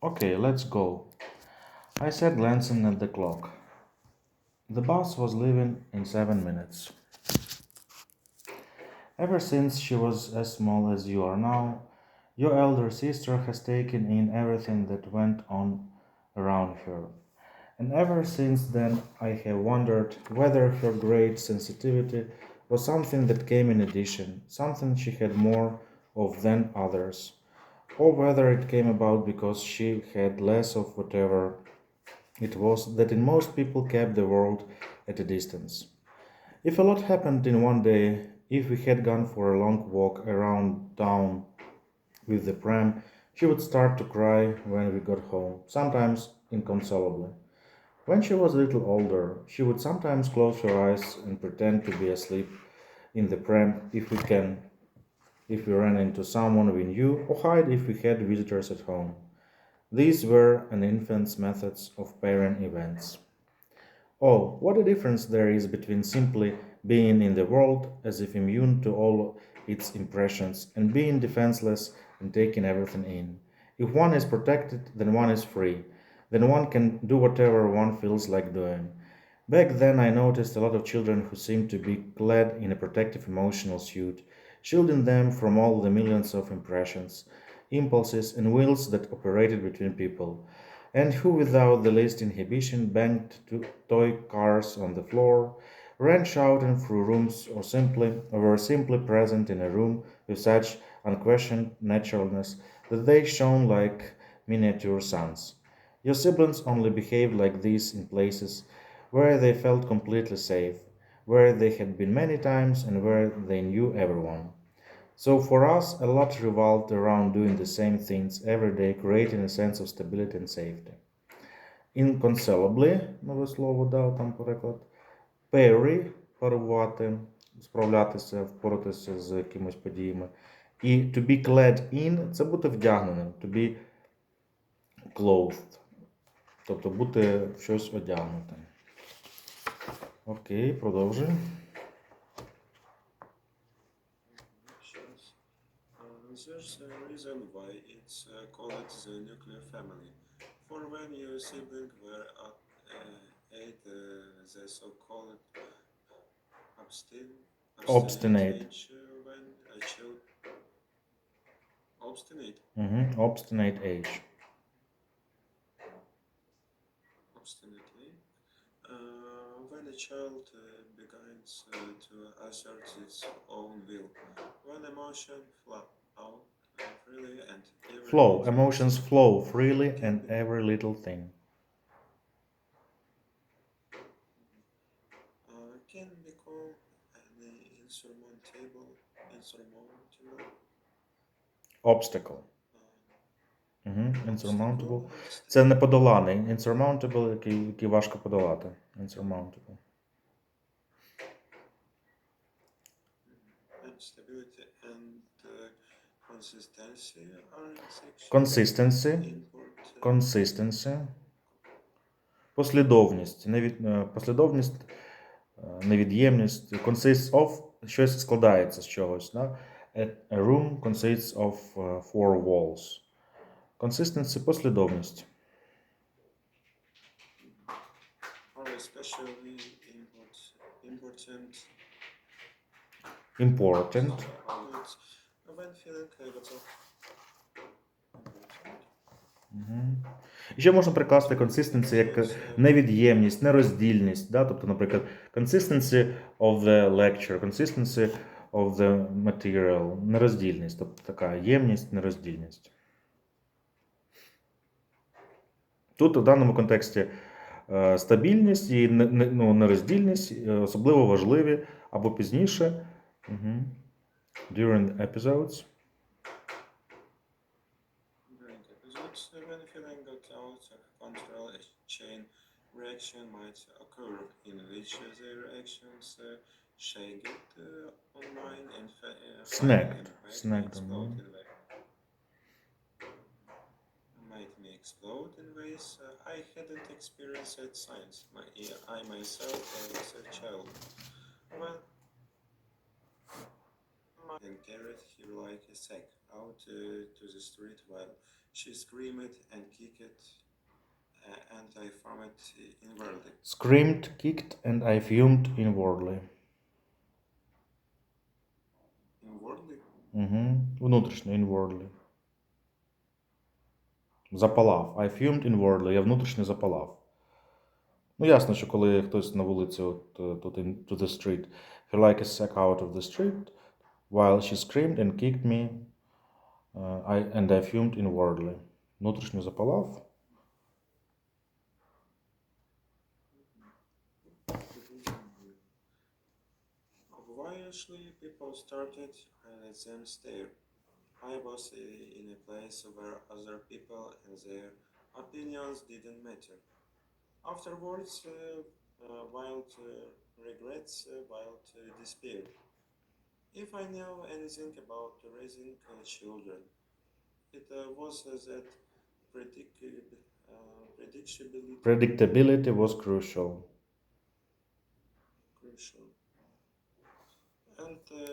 Okay, let's go. I said, glancing at the clock. The bus was leaving in seven minutes. Ever since she was as small as you are now, your elder sister has taken in everything that went on around her. And ever since then, I have wondered whether her great sensitivity was something that came in addition, something she had more of than others, or whether it came about because she had less of whatever it was that in most people kept the world at a distance. If a lot happened in one day, if we had gone for a long walk around town with the pram, she would start to cry when we got home, sometimes inconsolably. When she was a little older, she would sometimes close her eyes and pretend to be asleep in the pram if we can if we ran into someone we knew, or hide if we had visitors at home. These were an infant's methods of pairing events. Oh, what a difference there is between simply being in the world as if immune to all its impressions and being defenseless and taking everything in. If one is protected, then one is free. Then one can do whatever one feels like doing. Back then, I noticed a lot of children who seemed to be clad in a protective emotional suit, shielding them from all the millions of impressions, impulses, and wills that operated between people, and who, without the least inhibition, banged to toy cars on the floor, ran shouting through rooms, or simply or were simply present in a room with such unquestioned naturalness that they shone like miniature suns. Your siblings only behaved like this in places where they felt completely safe, where they had been many times, and where they knew everyone. So for us, a lot revolved around doing the same things every day, creating a sense of stability and safety. Inconsolably, нове слово дав там переклад. Parry – парувати, справлятися, впоратися з якимись подіями. І to be clad in це бути вдягненим, to be clothed. Тобто бути в щось одягнутим. Окей, продовжуємо. Sure. Uh, there's a reason why it's uh, called the nuclear family. For when your siblings were at uh, eight, uh, the so-called obstin Obstinate. age, uh, when a child obstinate, Угу. Obstinate age. Child uh, begins uh, to assert its own will, when emotion flow out uh, freely and every Flow. Emotions flow freely and every little thing. uh, can become an insurmountable, insurmountable, Obstacle. uh, Угу. Insurmountable. Це неподоланий. Insurmountable, який, який важко подолати. Insurmountable. and stability and uh, consistency are sexual Consistency. import. uh, Consistency. Послідовність. Невід... е, Послідовність, е, невід'ємність. Consists of щось складається з чогось. Да? A room consists of е, four walls. Consistency – послідовність. are especially import, important Important. negative. І ще можна прикласти consistency як невід'ємність, нероздільність. Да? Тобто, наприклад, consistency of the lecture, consistency of the material, нероздільність, тобто така ємність, нероздільність. Тут у даному контексті е, стабільність і ну, нероздільність е, особливо важливі або пізніше. Mm -hmm. During episodes? During episodes, when having got out of control, a chain reaction might occur in which their reactions uh, shagged uh, online and uh, snagged, snagged online. Made me explode in ways uh, I hadn't experienced at science. My, I myself as a child. Well, and carried her like a sack out uh, to the street while She screamed and kicked, uh, and I found it inwardly. Screamed, kicked, and I fumed inwardly. Inwardly? Угу. Внутрішньо, inwardly. Запалав. I fumed inwardly. Я внутрішньо запалав. Ну, ясно, що коли хтось на вулиці, от, е, тут in, to the street, he like a sack out of the street, while she screamed and kicked me, uh, I, and I fumed inwardly. Внутрішньо запалав. Obviously, people started and let them stare. I was uh, in a place where other people and their opinions didn't matter. Afterwards, uh, uh, wild uh, regrets, uh, wild uh, despair. If I knew anything about raising uh, children, it uh, was uh, that predict- uh, predictability Predictability was crucial. crucial. And uh,